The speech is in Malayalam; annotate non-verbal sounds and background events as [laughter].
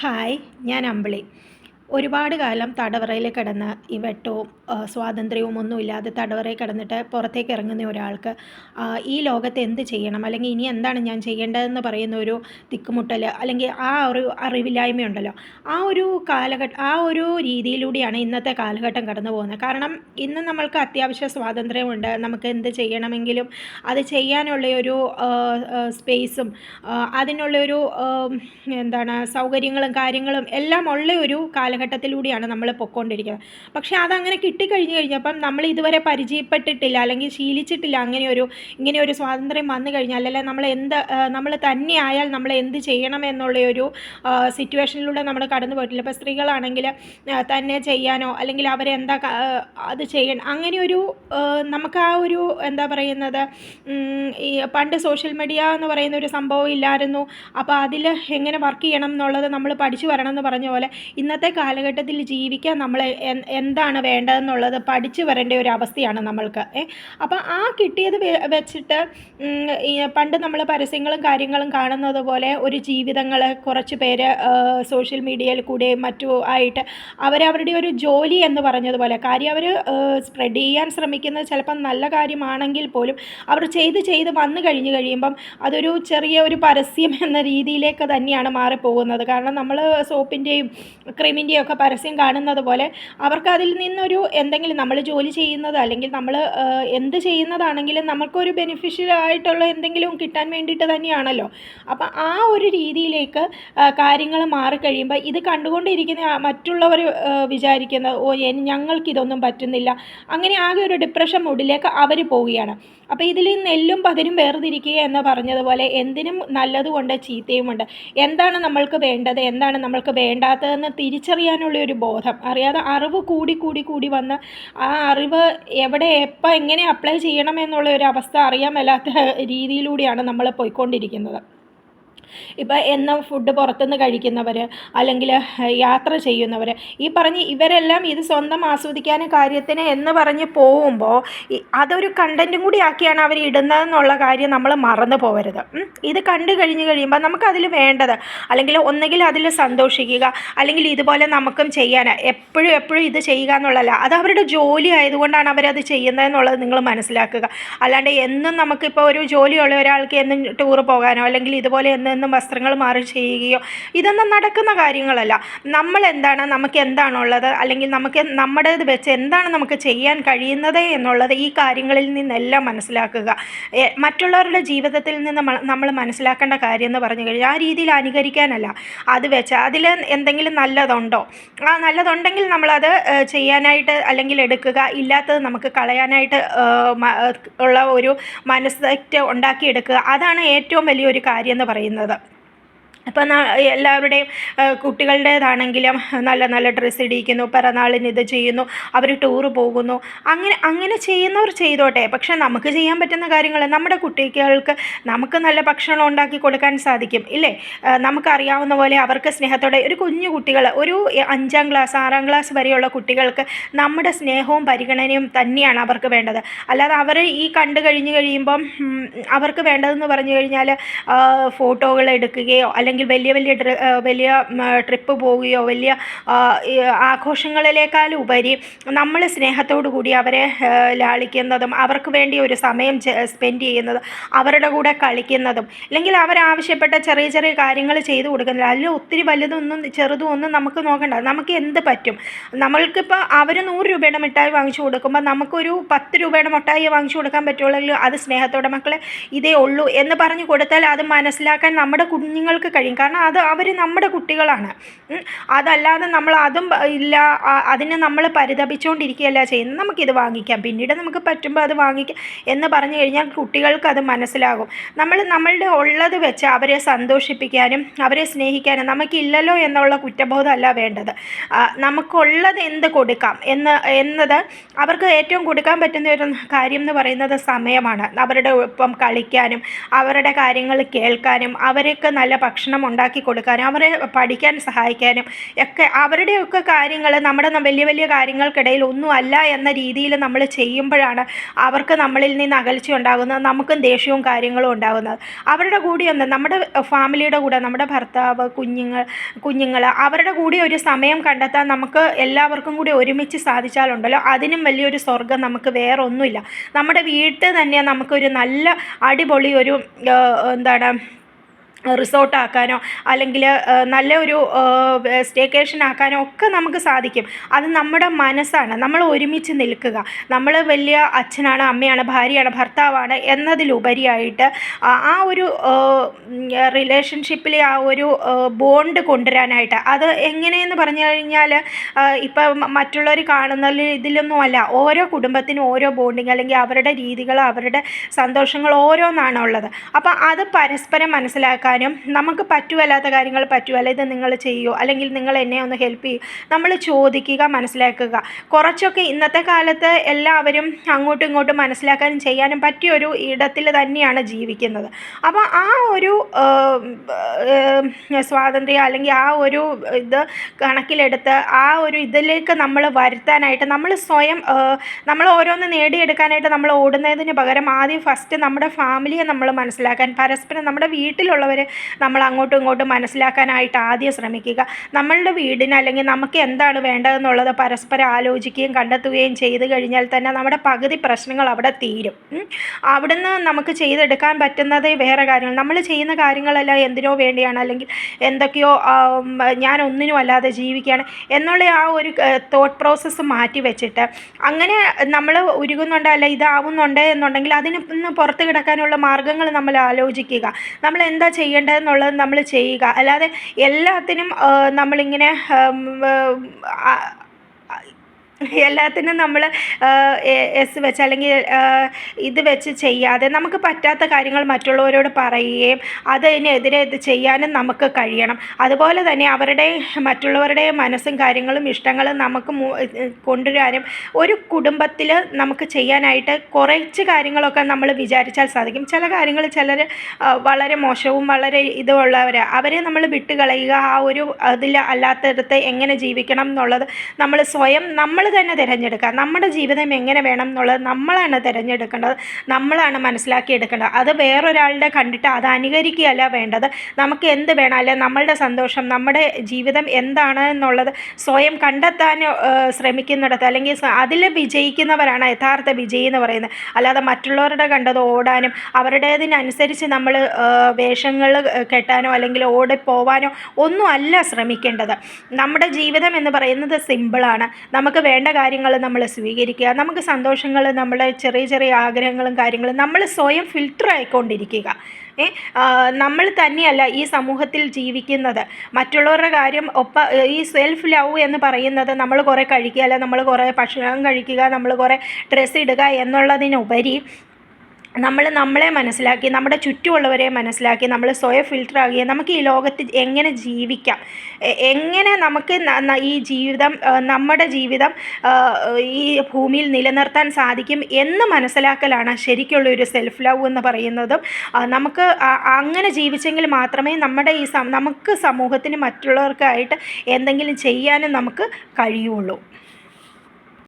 ഹായ് ഞാൻ അമ്പിളി. ഒരുപാട് കാലം തടവറയിൽ കിടന്ന് ഈ വെട്ടവും സ്വാതന്ത്ര്യവും ഒന്നുമില്ലാതെ തടവറയിൽ കിടന്നിട്ട് പുറത്തേക്ക് ഇറങ്ങുന്ന ഒരാൾക്ക് ഈ ലോകത്ത് എന്ത് ചെയ്യണം? അല്ലെങ്കിൽ ഇനി എന്താണ് ഞാൻ ചെയ്യേണ്ടതെന്ന് പറയുന്ന ഒരു തിക്കുമുട്ടൽ അല്ലെങ്കിൽ ആ ഒരു അറിവില്ലായ്മയുണ്ടല്ലോ. ആ ഒരു കാലഘട്ട ആ ഒരു രീതിയിലൂടെയാണ് ഇന്നത്തെ കാലഘട്ടം കടന്നു പോകുന്നത്. കാരണം ഇന്ന് നമ്മൾക്ക് അത്യാവശ്യ സ്വാതന്ത്ര്യമുണ്ട്. നമുക്ക് എന്ത് ചെയ്യണമെങ്കിലും അത് ചെയ്യാനുള്ള ഒരു സ്പേസും അതിനുള്ളൊരു എന്താണ് സൗകര്യങ്ങളും കാര്യങ്ങളും എല്ലാം ഉള്ള ഒരു കാലഘട്ടത്തിലൂടെയാണ് നമ്മൾ പൊയ്ക്കൊണ്ടിരിക്കുന്നത് പക്ഷേ അതങ്ങനെ കിട്ടിക്കഴിഞ്ഞ് കഴിഞ്ഞപ്പം നമ്മൾ ഇതുവരെ പരിചയപ്പെട്ടിട്ടില്ല അല്ലെങ്കിൽ ശീലിച്ചിട്ടില്ല അങ്ങനെ ഒരു ഇങ്ങനെ ഒരു സ്വാതന്ത്ര്യം വന്നു കഴിഞ്ഞാൽ അല്ലെങ്കിൽ നമ്മൾ എന്ത് നമ്മൾ തന്നെ ആയാൽ നമ്മൾ എന്ത് ചെയ്യണം എന്നുള്ള ഒരു സിറ്റുവേഷനിലൂടെ നമ്മൾ കടന്നു പോയിട്ടില്ല. ഇപ്പോൾ സ്ത്രീകളാണെങ്കിൽ തന്നെ ചെയ്യാനോ അല്ലെങ്കിൽ അവരെന്താ അത് ചെയ്യണം അങ്ങനെ ഒരു നമുക്ക് ആ ഒരു എന്താ പറയുന്നത് ഈ പണ്ട് സോഷ്യൽ മീഡിയ എന്ന് പറയുന്ന ഒരു സംഭവം ഇല്ലായിരുന്നു. അപ്പോൾ അതിൽ എങ്ങനെ വർക്ക് ചെയ്യണം എന്നുള്ളത് നമ്മൾ പഠിച്ചു വരണം എന്ന് പറഞ്ഞ പോലെ ഇന്നത്തെ കാലഘട്ടത്തിൽ ജീവിക്കാൻ നമ്മൾ എന്താണ് വേണ്ടതെന്നുള്ളത് പഠിച്ചു വരേണ്ട ഒരു അവസ്ഥയാണ് നമ്മൾക്ക്. അപ്പോൾ ആ കിട്ടിയത് വെച്ചിട്ട് പണ്ട് നമ്മൾ പരസ്യങ്ങളും കാര്യങ്ങളും കാണുന്നത് പോലെ ഒരു ജീവിതങ്ങൾ കുറച്ച് പേര് സോഷ്യൽ മീഡിയയിൽ കൂടെ മറ്റു ആയിട്ട് അവരവരുടെ ഒരു ജോലി എന്ന് പറഞ്ഞതുപോലെ കാര്യം അവർ സ്പ്രെഡ് ചെയ്യാൻ ശ്രമിക്കുന്നത് ചിലപ്പം നല്ല കാര്യമാണെങ്കിൽ പോലും അവർ ചെയ്ത് ചെയ്ത് വന്നു കഴിഞ്ഞ് കഴിയുമ്പം അതൊരു ചെറിയ ഒരു പരസ്യം എന്ന രീതിയിലേക്ക് തന്നെയാണ് മാറിപ്പോകുന്നത്. കാരണം നമ്മൾ സോപ്പിന്റെയും ക്രീമിന്റെയും ഒക്കെ പരസ്യം കാണുന്നത് പോലെ അവർക്ക് അതിൽ നിന്നൊരു എന്തെങ്കിലും നമ്മൾ ജോലി ചെയ്യുന്നത് അല്ലെങ്കിൽ നമ്മൾ എന്ത് ചെയ്യുന്നതാണെങ്കിലും നമുക്കൊരു ബെനിഫിഷ്യൽ ആയിട്ടുള്ള എന്തെങ്കിലും കിട്ടാൻ വേണ്ടിയിട്ട് തന്നെയാണല്ലോ. അപ്പം ആ ഒരു രീതിയിലേക്ക് കാര്യങ്ങൾ മാറിക്കഴിയുമ്പോൾ ഇത് കണ്ടുകൊണ്ടിരിക്കുന്ന മറ്റുള്ളവർ വിചാരിക്കുന്നത് ഓ ഞങ്ങൾക്കിതൊന്നും പറ്റുന്നില്ല. അങ്ങനെ ആകെ ഒരു ഡിപ്രഷൻ മൂഡിലേക്ക് അവർ പോവുകയാണ്. അപ്പോൾ ഇതിൽ നെല്ലും പതിരും വേർതിരിക്കുക എന്ന് പറഞ്ഞതുപോലെ എന്തിനും നല്ലതുകൊണ്ട് ചീത്തയുമുണ്ട് എന്താണ് നമ്മൾക്ക് വേണ്ടത് എന്താണ് നമ്മൾക്ക് വേണ്ടാത്തതെന്ന് തിരിച്ചറിയാനുള്ള ഒരു ബോധം. അറിയാതെ അറിവ് കൂടി കൂടി കൂടി വന്ന് ആ അറിവ് എവിടെ എപ്പോൾ എങ്ങനെ അപ്ലൈ ചെയ്യണം എന്നുള്ള ഒരു അവസ്ഥ അറിയാൻ മേലാത്ത രീതിയിലൂടെയാണ് നമ്മൾ പോയിക്കൊണ്ടിരിക്കുന്നത്. ഇപ്പം എന്നും ഫുഡ് പുറത്തുനിന്ന് കഴിക്കുന്നവർ അല്ലെങ്കിൽ യാത്ര ചെയ്യുന്നവർ ഈ പറഞ്ഞ് ഇവരെല്ലാം ഇത് സ്വന്തം ആസ്വദിക്കാനും കാര്യത്തിന് എന്ന് പറഞ്ഞ് പോകുമ്പോൾ അതൊരു കണ്ടന്റും കൂടി ആക്കിയാണ് അവർ ഇടുന്നതെന്നുള്ള കാര്യം നമ്മൾ മറന്നു പോകരുത് ഇത് കണ്ടു കഴിഞ്ഞ് കഴിയുമ്പോൾ നമുക്കതിൽ വേണ്ടത് അല്ലെങ്കിൽ ഒന്നുകിൽ അതിൽ സന്തോഷിക്കുക അല്ലെങ്കിൽ ഇതുപോലെ നമുക്കും ചെയ്യാൻ എപ്പോഴും എപ്പോഴും ഇത് ചെയ്യുക എന്നുള്ളതല്ല. അത് അവരുടെ ജോലി ആയതുകൊണ്ടാണ് അവരത് ചെയ്യുന്നതെന്നുള്ളത് നിങ്ങൾ മനസ്സിലാക്കുക. അല്ലാണ്ട് എന്നും നമുക്കിപ്പോൾ ഒരു ജോലിയുള്ള ഒരാൾക്ക് എന്നും ടൂർ പോകാനോ അല്ലെങ്കിൽ ഇതുപോലെ എന്നും നിന്നും വസ്ത്രങ്ങൾ മാറി ചെയ്യുകയോ ഇതൊന്നും നടക്കുന്ന കാര്യങ്ങളല്ല. നമ്മൾ എന്താണ് നമുക്ക് എന്താണുള്ളത്? അല്ലെങ്കിൽ നമുക്ക് നമ്മുടേത് വെച്ച് എന്താണ് നമുക്ക് ചെയ്യാൻ കഴിയുന്നത് എന്നുള്ളത് ഈ കാര്യങ്ങളിൽ നിന്നെല്ലാം മനസ്സിലാക്കുക. മറ്റുള്ളവരുടെ ജീവിതത്തിൽ നിന്ന് നമ്മൾ മനസ്സിലാക്കേണ്ട കാര്യം എന്ന് പറഞ്ഞു കഴിഞ്ഞാൽ ആ രീതിയിൽ അനുകരിക്കാനല്ല. അത് വെച്ച് അതിൽ എന്തെങ്കിലും നല്ലതുണ്ടോ? ആ നല്ലതുണ്ടെങ്കിൽ നമ്മളത് ചെയ്യാനായിട്ട് അല്ലെങ്കിൽ എടുക്കുക. ഇല്ലാത്തത് നമുക്ക് കളയാനായിട്ട് ഉള്ള ഒരു മനസ്സറ്റ് ഉണ്ടാക്കിയെടുക്കുക. അതാണ് ഏറ്റവും വലിയൊരു കാര്യം എന്ന് പറയുന്നത്. தான் ഇപ്പം എല്ലാവരുടെയും കുട്ടികളുടേതാണെങ്കിലും നല്ല നല്ല ഡ്രസ്സ് ഇടിയിക്കുന്നു പിറന്നാളിന് ഇത് ചെയ്യുന്നു അവർ ടൂറ് പോകുന്നു. അങ്ങനെ അങ്ങനെ ചെയ്യുന്നവർ ചെയ്തോട്ടെ. പക്ഷേ നമുക്ക് ചെയ്യാൻ പറ്റുന്ന കാര്യങ്ങൾ നമ്മുടെ കുട്ടികൾക്ക് നമുക്ക് നല്ല ഭക്ഷണം ഉണ്ടാക്കി കൊടുക്കാൻ സാധിക്കും ഇല്ലേ? നമുക്കറിയാവുന്ന പോലെ അവർക്ക് സ്നേഹത്തോടെ ഒരു കുഞ്ഞു കുട്ടികൾ ഒരു അഞ്ചാം ക്ലാസ് ആറാം ക്ലാസ് വരെയുള്ള കുട്ടികൾക്ക് നമ്മുടെ സ്നേഹവും പരിഗണനയും തന്നെയാണ് അവർക്ക് വേണ്ടത്. അല്ലാതെ അവർ ഈ കണ്ടു കഴിഞ്ഞ് കഴിയുമ്പം അവർക്ക് വേണ്ടതെന്ന് പറഞ്ഞു കഴിഞ്ഞാൽ ഫോട്ടോകൾ എടുക്കുകയോ അല്ലെങ്കിൽ അല്ലെങ്കിൽ വലിയ വലിയ വലിയ ട്രിപ്പ് പോവുകയോ വലിയ ആഘോഷങ്ങളിലേക്കാളുപരി നമ്മൾ സ്നേഹത്തോടു കൂടി അവരെ ലാളിക്കുന്നതും അവർക്ക് വേണ്ടി ഒരു സമയം സ്പെൻഡ് ചെയ്യുന്നതും അവരുടെ കൂടെ കളിക്കുന്നതും അല്ലെങ്കിൽ അവരാവശ്യപ്പെട്ട ചെറിയ ചെറിയ കാര്യങ്ങൾ ചെയ്തു കൊടുക്കുന്നില്ല അതിൽ ഒത്തിരി വലുതൊന്നും ചെറുതും ഒന്നും നമുക്ക് നോക്കണ്ട. നമുക്ക് എന്ത് പറ്റും? നമ്മൾക്കിപ്പോൾ അവർ നൂറ് രൂപയുടെ മിഠായി വാങ്ങിച്ചു കൊടുക്കുമ്പോൾ നമുക്കൊരു പത്ത് രൂപയുടെ മിഠായി വാങ്ങിച്ചു കൊടുക്കാൻ പറ്റുള്ളൂ. അത് സ്നേഹത്തോടെ മക്കളെ ഇതേ ഉള്ളൂ എന്ന് പറഞ്ഞു കൊടുത്താൽ അത് മനസ്സിലാക്കാൻ നമ്മുടെ കുഞ്ഞുങ്ങൾക്ക് കഴിയും. കാരണം അത് അവർ നമ്മുടെ കുട്ടികളാണ്. അതല്ലാതെ നമ്മൾ അതും ഇല്ല. അതിനെ നമ്മൾ പരിതപിച്ചുകൊണ്ടിരിക്കുകയല്ല ചെയ്യുന്നത്. നമുക്കിത് വാങ്ങിക്കാം. പിന്നീട് നമുക്ക് പറ്റുമ്പോൾ അത് വാങ്ങിക്കാം എന്ന് പറഞ്ഞു കഴിഞ്ഞാൽ കുട്ടികൾക്ക് അത് മനസ്സിലാകും. നമ്മൾ നമ്മളുടെ ഉള്ളത് വെച്ച് അവരെ സന്തോഷിപ്പിക്കാനും അവരെ സ്നേഹിക്കാനും നമുക്കില്ലല്ലോ എന്നുള്ള കുറ്റബോധമല്ല വേണ്ടത്. നമുക്കുള്ളത് എന്ത് കൊടുക്കാം എന്ന് എന്നത് അവർക്ക് ഏറ്റവും കൊടുക്കാൻ പറ്റുന്ന ഒരു കാര്യം എന്ന് പറയുന്നത് സമയമാണ്. അവരുടെ ഒപ്പം കളിക്കാനും അവരുടെ കാര്യങ്ങൾ കേൾക്കാനും അവർക്ക് നല്ല ഭക്ഷണം ഭക്ഷണം ഉണ്ടാക്കി കൊടുക്കാനും അവരെ പഠിക്കാൻ സഹായിക്കാനും ഒക്കെ അവരുടെയൊക്കെ കാര്യങ്ങൾ നമ്മുടെ വലിയ വലിയ കാര്യങ്ങൾക്കിടയിൽ ഒന്നുമല്ല എന്ന രീതിയിൽ നമ്മൾ ചെയ്യുമ്പോഴാണ് അവർക്ക് നമ്മളിൽ നിന്ന് അകൽച്ച ഉണ്ടാകുന്നത് നമുക്കും ദേഷ്യവും കാര്യങ്ങളും ഉണ്ടാകുന്നത്. അവരുടെ കൂടെ ഒന്ന് നമ്മുടെ ഫാമിലിയുടെ കൂടെ നമ്മുടെ ഭർത്താവ് കുഞ്ഞുങ്ങൾ കുഞ്ഞുങ്ങൾ അവരുടെ കൂടെ ഒരു സമയം കണ്ടെത്താൻ നമുക്ക് എല്ലാവർക്കും കൂടി ഒരുമിച്ച് സാധിച്ചാലുണ്ടല്ലോ. അതിനും വലിയൊരു സ്വർഗം നമുക്ക് വേറെ ഒന്നുമില്ല നമ്മുടെ വീട്ടിൽ തന്നെ നമുക്കൊരു നല്ല അടിപൊളി ഒരു എന്താണ് റിസോർട്ടാക്കാനോ അല്ലെങ്കിൽ നല്ല ഒരു സ്റ്റേക്കേഷൻ ആക്കാനോ ഒക്കെ നമുക്ക് സാധിക്കും. അത് നമ്മുടെ മനസ്സാണ്. നമ്മൾ ഒരുമിച്ച് നിൽക്കുക. നമ്മൾ വലിയ അച്ഛനാണ് അമ്മയാണ് ഭാര്യയാണ് ഭർത്താവാണ് എന്നതിലുപരിയായിട്ട് ആ ഒരു റിലേഷൻഷിപ്പിലെ ആ ഒരു ബോണ്ട് കൊണ്ടുവരാനായിട്ട്. അത് എങ്ങനെയെന്ന് പറഞ്ഞു കഴിഞ്ഞാൽ ഇപ്പം മറ്റുള്ളവർ കാണുന്ന ഇതിലൊന്നും അല്ല. ഓരോ കുടുംബത്തിനും ഓരോ ബോണ്ടിങ് അല്ലെങ്കിൽ അവരുടെ രീതികൾ അവരുടെ സന്തോഷങ്ങൾ ഓരോന്നാണുള്ളത് അപ്പോൾ അത് പരസ്പരം മനസ്സിലാക്കാനും നമുക്ക് പറ്റുമല്ലാത്ത കാര്യങ്ങൾ പറ്റുമല്ല ഇത് നിങ്ങൾ ചെയ്യൂ അല്ലെങ്കിൽ നിങ്ങൾ എന്നെ ഒന്ന് ഹെൽപ്പ് ചെയ്യൂ. നമ്മൾ ചോദിക്കുക മനസ്സിലാക്കുക. കുറച്ചൊക്കെ ഇന്നത്തെ കാലത്ത് എല്ലാവരും അങ്ങോട്ടും ഇങ്ങോട്ടും മനസ്സിലാക്കാനും ചെയ്യാനും പറ്റിയ ഒരു ഇടത്തിൽ തന്നെയാണ് ജീവിക്കുന്നത്. അപ്പോൾ ആ ഒരു സ്വാതന്ത്ര്യം അല്ലെങ്കിൽ ആ ഒരു ഇത് കണക്കിലെടുത്ത് ആ ഒരു ഇതിലേക്ക് നമ്മൾ വരുത്താനായിട്ട് നമ്മൾ സ്വയം നമ്മൾ ഓരോന്ന് നേടിയെടുക്കാനായിട്ട് നമ്മൾ ഓടുന്നതിന് പകരം ആദ്യം ഫസ്റ്റ് നമ്മുടെ ഫാമിലിയെ നമ്മൾ മനസ്സിലാക്കാൻ പരസ്പരം നമ്മുടെ വീട്ടിലുള്ളവരെ നമ്മൾ അങ്ങോട്ടും ഇങ്ങോട്ടും മനസ്സിലാക്കാനായിട്ട് ആദ്യം ശ്രമിക്കുക. നമ്മളുടെ വീടിന് അല്ലെങ്കിൽ നമുക്ക് എന്താണ് വേണ്ടതെന്നുള്ളത് പരസ്പരം ആലോചിക്കുകയും കണ്ടെത്തുകയും ചെയ്തു കഴിഞ്ഞാൽ തന്നെ നമ്മുടെ പകുതി പ്രശ്നങ്ങൾ അവിടെ തീരും. അവിടുന്ന് നമുക്ക് ചെയ്തെടുക്കാൻ പറ്റുന്നത് വേറെ കാര്യങ്ങൾ. നമ്മൾ ചെയ്യുന്ന കാര്യങ്ങളെല്ലാം എന്തിനോ വേണ്ടിയാണ്. അല്ലെങ്കിൽ എന്തൊക്കെയോ ഞാൻ ഒന്നിനും അല്ലാതെ ജീവിക്കുകയാണ് എന്നുള്ള ആ ഒരു തോട്ട് പ്രോസസ്സ് മാറ്റി വെച്ചിട്ട് അങ്ങനെ നമ്മൾ ഉരുകുന്നുണ്ട് അല്ല ഇതാവുന്നുണ്ട് എന്നുണ്ടെങ്കിൽ അതിന് പുറത്ത് കിടക്കാനുള്ള മാർഗങ്ങൾ നമ്മൾ ആലോചിക്കുക. നമ്മൾ എന്താ ചെയ്യേണ്ടതെന്നുള്ളത് നമ്മൾ ചെയ്യുക. അല്ലാതെ എല്ലാത്തിനും നമ്മളിങ്ങനെ [laughs] എല്ലാത്തിനും നമ്മൾ എസ് വെച്ച് അല്ലെങ്കിൽ ഇത് വെച്ച് ചെയ്യാതെ നമുക്ക് പറ്റാത്ത കാര്യങ്ങൾ മറ്റുള്ളവരോട് പറയുകയും അതിനെതിരെ ഇത് ചെയ്യാനും നമുക്ക് കഴിയണം. അതുപോലെ തന്നെ അവരുടെ മറ്റുള്ളവരുടെ മനസ്സും കാര്യങ്ങളും ഇഷ്ടങ്ങളും നമുക്ക് കൊണ്ടുവരാനും ഒരു കുടുംബത്തിൽ നമുക്ക് ചെയ്യാനായിട്ട് കുറച്ച് കാര്യങ്ങളൊക്കെ നമ്മൾ വിചാരിച്ചാൽ സാധിക്കും. ചില കാര്യങ്ങൾ ചിലർ വളരെ മോശവും വളരെ ഇതുമുള്ളവർ അവരെ നമ്മൾ വിട്ടുകളയുക ആ ഒരു അതിൽ അല്ലാത്തടത്ത് എങ്ങനെ ജീവിക്കണം എന്നുള്ളത് നമ്മൾ സ്വയം നമ്മൾ തന്നെ തിരഞ്ഞെടുക്കുക. നമ്മുടെ ജീവിതം എങ്ങനെ വേണം എന്നുള്ളത് നമ്മളാണ് തിരഞ്ഞെടുക്കേണ്ടത്. നമ്മളാണ് മനസ്സിലാക്കിയെടുക്കേണ്ടത്. അത് വേറൊരാളുടെ കണ്ടിട്ട് അത് അനുകരിക്കുകയല്ല വേണ്ടത്. നമുക്ക് എന്ത് വേണം? അല്ലെ നമ്മളുടെ സന്തോഷം നമ്മുടെ ജീവിതം എന്താണ് എന്നുള്ളത് സ്വയം കണ്ടെത്താൻ ശ്രമിക്കുന്നിടത്ത് അല്ലെങ്കിൽ അതിൽ വിജയിക്കുന്നവരാണ് യഥാർത്ഥ വിജയി എന്ന് പറയുന്നത്. അല്ലാതെ മറ്റുള്ളവരുടെ കണ്ടത് ഓടാനും അവരുടേതിനനുസരിച്ച് നമ്മൾ വേഷങ്ങൾ കെട്ടാനോ അല്ലെങ്കിൽ ഓടിപ്പോവാനോ പോവാനോ ഒന്നും അല്ല ശ്രമിക്കേണ്ടത്. നമ്മുടെ ജീവിതം എന്ന് പറയുന്നത് സിമ്പിളാണ്. നമുക്ക് വേണ്ട കാര്യങ്ങൾ നമ്മൾ സ്വീകരിക്കുക നമുക്ക് സന്തോഷങ്ങൾ നമ്മുടെ ചെറിയ ചെറിയ ആഗ്രഹങ്ങളും കാര്യങ്ങളും നമ്മൾ സ്വയം ഫിൽട്ടർ ആയിക്കൊണ്ടിരിക്കുക. നമ്മൾ തന്നെയല്ല ഈ സമൂഹത്തിൽ ജീവിക്കുന്നത്. മറ്റുള്ളവരുടെ കാര്യം ഒപ്പ ഈ സെൽഫ് ലവ് എന്ന് പറയുന്നത് നമ്മൾ കുറേ കഴിക്കുക അല്ല നമ്മൾ കുറേ ഭക്ഷണം കഴിക്കുക നമ്മൾ കുറേ ഡ്രസ്സ് ഇടുക എന്നുള്ളതിനുപരി നമ്മൾ നമ്മളെ മനസ്സിലാക്കി നമ്മുടെ ചുറ്റുമുള്ളവരെ മനസ്സിലാക്കി നമ്മൾ സ്വയം ഫിൽട്ടർ നമുക്ക് ഈ ലോകത്ത് എങ്ങനെ ജീവിക്കാം? എങ്ങനെ നമുക്ക് ഈ ജീവിതം നമ്മുടെ ജീവിതം ഈ ഭൂമിയിൽ നിലനിർത്താൻ സാധിക്കും എന്ന് മനസ്സിലാക്കലാണ് ശരിക്കുള്ള ഒരു സെൽഫ് ലവ് എന്ന് പറയുന്നതും. നമുക്ക് അങ്ങനെ ജീവിച്ചെങ്കിൽ മാത്രമേ നമ്മുടെ ഈ നമുക്ക് സമൂഹത്തിന് മറ്റുള്ളവർക്കായിട്ട് എന്തെങ്കിലും ചെയ്യാനും നമുക്ക് കഴിയുള്ളൂ.